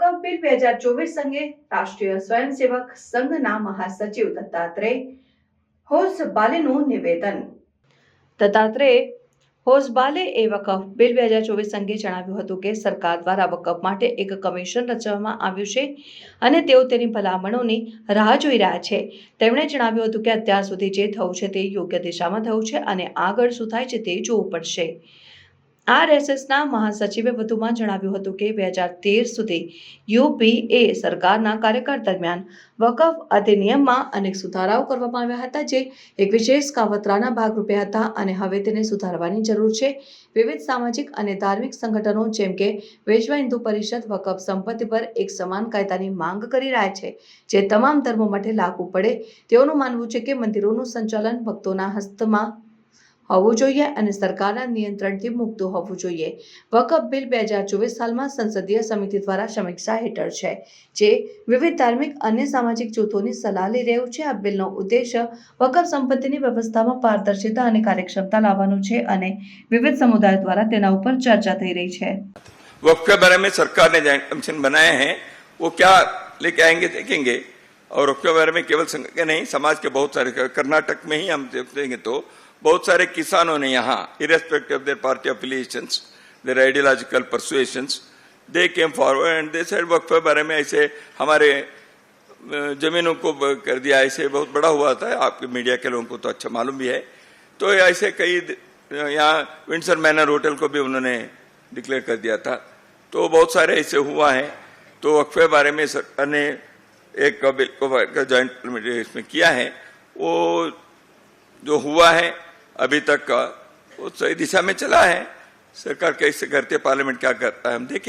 હજાર ચોવીસ અંગે રાષ્ટ્રીય સ્વયંસેવક સંઘના મહાસચિવ દત્તાત્રેય હોસબાલેનું નિવેદન. દત્તાત્રેય હોસબાલે એ વકફ બિલ બે હજાર ચોવીસ અંગે જણાવ્યું હતું કે સરકાર દ્વારા વકફ માટે એક કમિશન રચવામાં આવ્યું છે અને તેઓ તેની ભલામણોની રાહ જોઈ રહ્યા છે. તેમણે જણાવ્યું હતું કે અત્યાર સુધી જે થયું છે તે યોગ્ય દિશામાં થયું છે અને આગળ શું થાય છે તે જોવું પડશે. આરએસએસના મહાસચિવે વધુમાં જણાવ્યું હતું કે બે હજાર તેર સુધી યુપીએ સરકારના કાર્યકાળ દરમિયાન વકફ અધિનિયમમાં અનેક સુધારાઓ કરવામાં આવ્યા હતા જે એક વિશેષ કાવતરાના ભાગરૂપે હતા અને હવે તેને સુધારવાની જરૂર છે. વિવિધ સામાજિક અને ધાર્મિક સંગઠનો જેમ કે વિશ્વ હિન્દુ પરિષદ વકફ સંપત્તિ પર એક સમાન કાયદાની માંગ કરી રહ્યા છે, જે તમામ ધર્મો માટે લાગુ પડે તેઓનું માનવું છે કે મંદિરોનું સંચાલન ભક્તોના હસ્તમાં હોવું જોઈએ અને સરકારના નિયંત્રણથી મુક્ત હોવું જોઈએ વકફ બિલ બે હજાર ચોવીસ સાલમાં સંસદીય સમિતિ દ્વારા સમીક્ષા હેઠળ છે જે વિવિધ ધાર્મિક અને સામાજિક જૂથોની સલાહ લઈ રહ્યું છે આ બિલનો ઉદ્દેશ વકફ સંપત્તિની વ્યવસ્થામાં પારદર્શિતા અને કાર્યક્ષમતા લાવવાનું છે અને વિવિધ સમુદાયો દ્વારા તેના ઉપર ચર્ચા થઈ રહી છે वक्फ के बारे में सरकार ने जॉइंट कमीशन बनाया है वो क्या लेके आएंगे देखेंगे और वक्फ के बारे में केवल संघ के नहीं समाज के बहुत सारे कर्नाटक में ही हम देखेंगे तो बहुत सारे किसानों ने यहाँ irrespective of their party affiliations their ideological persuasions they came forward and they said वक्फ के बारे में ऐसे हमारे जमीनों को कर दिया, ऐसे बहुत बड़ा हुआ था, आपके मीडिया के लोगों को तो अच्छा मालूम भी है। तो ऐसे कई यहाँ विंडसर मैनर होटल को भी उन्होंने डिक्लेयर कर दिया था। तो बहुत सारे ऐसे हुआ है। तो वक्फे बारे में सरकार ने एक बिल, को जॉइंट इसमें किया है। वो जो हुआ है अभी तक का वो सही दिशा में चला है सरकार कैसे करती है पार्लियामेंट क्या करता है हम देखें